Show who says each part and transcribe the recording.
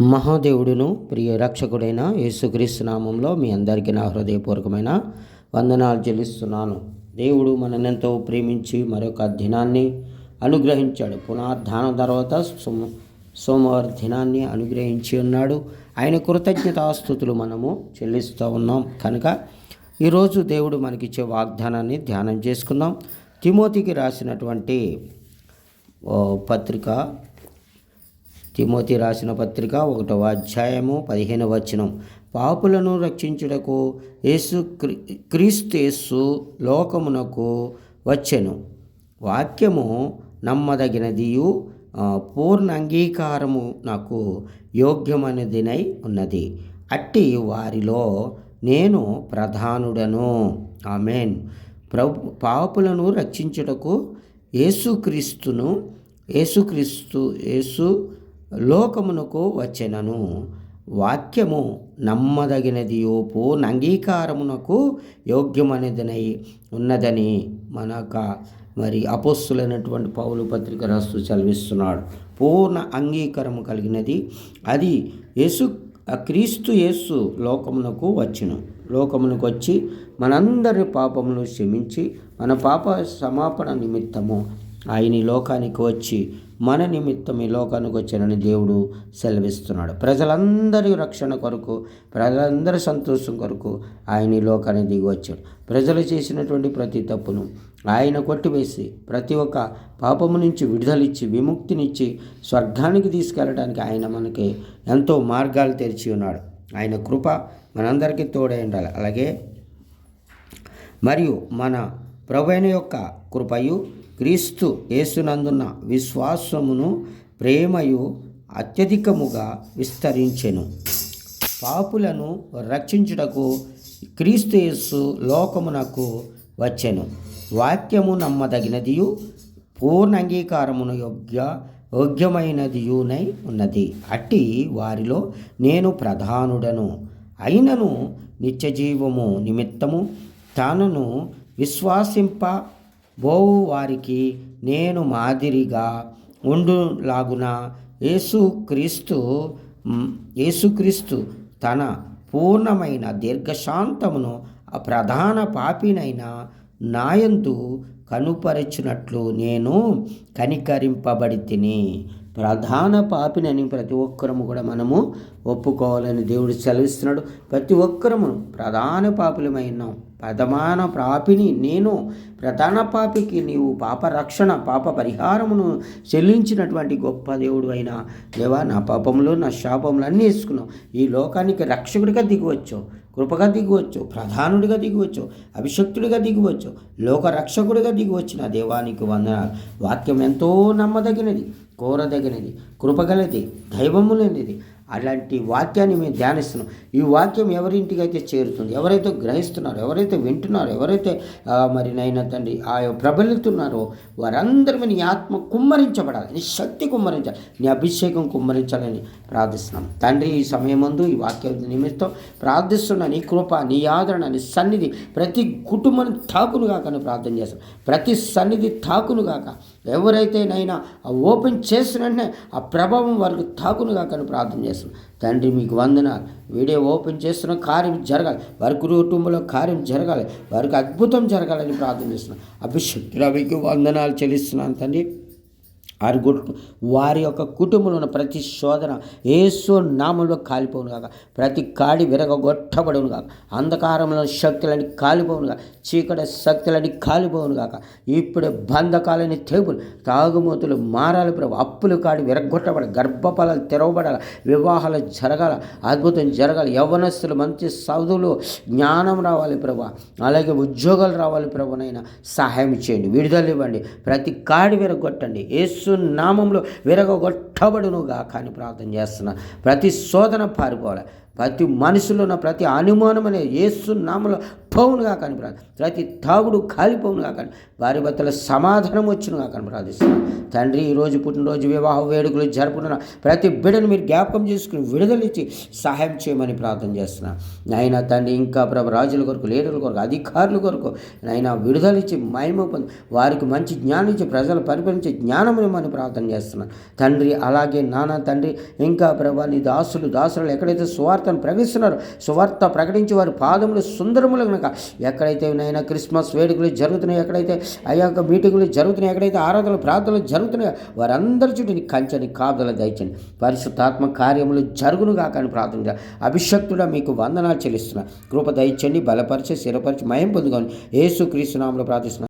Speaker 1: మహాదేవుడును ప్రియ రక్షకుడైన యేసుక్రీస్తు నామంలో మీ అందరికీ నా హృదయపూర్వకమైన వందనాలు చెల్లిస్తున్నాను. దేవుడు మననెంతో ప్రేమించి మరొక దినాన్ని అనుగ్రహించాడు. పునరుద్ధానం తర్వాత సోమ సోమవారం దినాన్ని అనుగ్రహించి ఉన్నాడు. ఆయన కృతజ్ఞతాస్థుతులు మనము చెల్లిస్తూ ఉన్నాం. కనుక ఈరోజు దేవుడు మనకిచ్చే వాగ్దానాన్ని ధ్యానం చేసుకుందాం. తిమోతికి రాసినటువంటి పత్రిక తిమోతి రాసిన పత్రిక ఒకటవ అధ్యాయము పదిహేను వచనం. పాపులను రక్షించుటకు యేసు క్రీ క్రీస్తు లోకమునకు వచ్చెను. వాక్యము నమ్మదగినదియు పూర్ణ అంగీకారము నాకు యోగ్యమైనదినై ఉన్నది. అట్టి వారిలో నేను ప్రధానుడను. ఆమెన్. ప్రభు పాపులను రక్షించుటకు యేసుక్రీస్తును యేసుక్రీస్తు యేసు లోకమునకు వచ్చెనను. వాక్యము నమ్మదగినది పూర్ణ అంగీకారమునకు యోగ్యమైనదనై ఉన్నదని మనక మరి అపోస్తులైనటువంటి పౌలు పత్రిక రాస్తూ చదివిస్తున్నాడు. పూర్ణ అంగీకారము కలిగినది అది యేసు ఆ క్రీస్తు యేసు లోకమునకు వచ్చును. లోకమునకు వచ్చి మనందరి పాపములు క్షమించి మన పాప సమాపణ నిమిత్తము ఆయన ఈ లోకానికి వచ్చి మన నిమిత్తం ఈ లోకానికి వచ్చానని దేవుడు సెలవిస్తున్నాడు. ప్రజలందరి రక్షణ కొరకు ప్రజలందరి సంతోషం కొరకు ఆయన ఈ లోకానికి దిగి వచ్చాడు. ప్రజలు చేసినటువంటి ప్రతి తప్పును ఆయన కొట్టివేసి ప్రతి ఒక్క పాపము నుంచి విడుదలిచ్చి విముక్తినిచ్చి స్వర్గానికి తీసుకెళ్ళడానికి ఆయన మనకి ఎంతో మార్గాలు తెరిచి ఉన్నాడు. ఆయన కృప మనందరికీ తోడై ఉండాలి. అలాగే మరియు మన ప్రభువైన యొక్క కృపయు క్రీస్తు యేసునందున్న విశ్వాసమును ప్రేమయు అత్యధికముగా విస్తరించెను. పాపులను రక్షించుటకు క్రీస్తు యేసు లోకమునకు వచ్చెను. వాక్యము నమ్మదగినదియు పూర్ణ అంగీకారమును యోగ్య యోగ్యమైనదియునై ఉన్నది. అట్టి వారిలో నేను ప్రధానుడను. అయినను నిత్యజీవము నిమిత్తము తనను విశ్వాసింప బోవు వారికి నేను మాదిరిగా ఉండులాగున యేసుక్రీస్తు యేసుక్రీస్తు తన పూర్ణమైన దీర్ఘశాంతమును ప్రధాన పాపినైన నాయందు కనుపరచినట్లు నేను కనికరింపబడి తిని ప్రధాన పాపినని ప్రతి ఒక్కరము కూడా మనము ఒప్పుకోవాలని దేవుడు సెలవిస్తున్నాడు. ప్రతి ఒక్కరము ప్రధాన పాపులమై ఉన్నాం ప్రధాన పాపిని నేను ప్రధాన పాపికి నీవు పాప రక్షణ పాప పరిహారమును చెల్లించినటువంటి గొప్ప దేవుడు అయిన దేవా నా పాపములు నా శాపములు అన్నీ వేసుకున్నావు. ఈ లోకానికి రక్షకుడిగా దిగివచ్చు కృపగా దిగివచ్చు ప్రధానుడిగా దిగివచ్చు అభిషక్తుడిగా దిగివచ్చు లోకరక్షకుడిగా దిగివచ్చిన దేవానికి వందనాలు. వాక్యం ఎంతో నమ్మదగినది కోరదగినది కృపగలది దైవము లేనిది అలాంటి వాక్యాన్ని మేము ధ్యానిస్తున్నాం. ఈ వాక్యం ఎవరింటికి అయితే చేరుతుంది? ఎవరైతే గ్రహిస్తున్నారో ఎవరైతే వింటున్నారో ఎవరైతే మరి నైనా తండ్రి ఆ ప్రబలుతున్నారో వారందరి మీద నీ ఆత్మ కుమ్మరించబడాలి. నీ శక్తి కుమ్మరించాలి. నీ అభిషేకం కుమ్మరించాలని ప్రార్థిస్తున్నాం. తండ్రి ఈ సమయం ముందు ఈ వాక్యం నిమిత్తం ప్రార్థిస్తున్న నీ కృప నీ ఆదరణ నీ సన్నిధి ప్రతి కుటుంబం తాకును కాకని ప్రార్థన చేస్తాం. ప్రతి సన్నిధి తాకునుగాక ఎవరైతే నైనా ఓపెన్ చేసిన ఆ ప్రభావం వారికి తాకును కాకని ప్రార్థన చేస్తాం. తండ్రి మీకు వందనాలు వీడియో ఓపెన్ చేస్తున్న కార్యం జరగాలి. వారి కుటుంబంలో కార్యం జరగాలి. వారికి అద్భుతం జరగాలని ప్రార్థన చేస్తున్నాం. అభిషక్తుల మీకు వందనాలు చెల్లిస్తున్నాను తండ్రి. వారి వారి యొక్క కుటుంబంలో ఉన్న ప్రతి శోధన ఏసు నామంలో కాలిపోవును కాక ప్రతి కాడి విరగొట్టబడును కాక అంధకారంలో శక్తులని కాలిపోవును కాక చీకటి శక్తులని కాలిపోవును కాక ఇప్పుడే బంధకాలని తెగులు తాగుమూతులు మారాలి ప్రభు. అప్పులు కాడి విరగొట్టబడాలి. గర్భఫలాలు తెరవబడాలి. వివాహాలు జరగాల. అద్భుతం జరగాలి. యవనస్తులు మంచి సదులు జ్ఞానం రావాలి ప్రభు. అలాగే ఉద్యోగాలు రావాలి ప్రభునైనా సహాయం చేయండి. విడుదల ఇవ్వండి. ప్రతి కాడి విరగొట్టండి. ఏసు నామంలో విరగొట్టబడునుగా కానీ ప్రార్థన చేస్తున్నా ప్రతి శోధన పారిపోవాలి. ప్రతి మనసులో ఉన్న ప్రతి అనుమానం అనే ఏసు నామలో పౌనుగా కానీ ప్రతి తాగుడు కాలిపోవునుగా కానీ వారి భర్తల సమాధానం వచ్చునుగా కానీ ప్రార్థిస్తున్నాను తండ్రి ఈరోజు పుట్టినరోజు వివాహ వేడుకలు జరుపుకున్న ప్రతి బిడ్డను మీరు జ్ఞాపకం చేసుకుని విడుదలిచ్చి సహాయం చేయమని ప్రార్థన చేస్తున్నాను నాయన తండ్రి ఇంకా ప్రభు రాజుల కొరకు లీడర్ల కొరకు అధికారుల కొరకు నాయన విడుదలిచ్చి మహిమ పొంది వారికి మంచి జ్ఞానం ఇచ్చి ప్రజలు పరిపాలించే జ్ఞానం ఇవ్వమని ప్రార్థన చేస్తున్నాను తండ్రి అలాగే నాన్న తండ్రి ఇంకా ప్రభా నీ దాసులు దాసులు ఎక్కడైతే సువార్తను ప్రకటిస్తున్నారు. సువార్త ప్రకటించి వారి పాదములు సుందరములు కనుక ఎక్కడైతే నైనా క్రిస్మస్ వేడుకలు జరుగుతున్నాయి ఎక్కడైతే ఆ యొక్క మీటింగులు జరుగుతున్నాయి ఎక్కడైతే ఆరాధనలు ప్రార్థనలు జరుగుతున్నాయో వారందరి చుట్టూ నీ కంచని కాపుదల దయచండి పరిశుద్ధాత్మ కార్యములు జరుగునుగా కానీ ప్రార్థన అభిషక్తుడా మీకు వందనాలు చెల్లిస్తున్నా. కృప దయచండి బలపరిచి స్థిరపరిచి మయం పొందుకొని యేసు క్రీస్తునాములు ప్రార్థిస్తున్నా.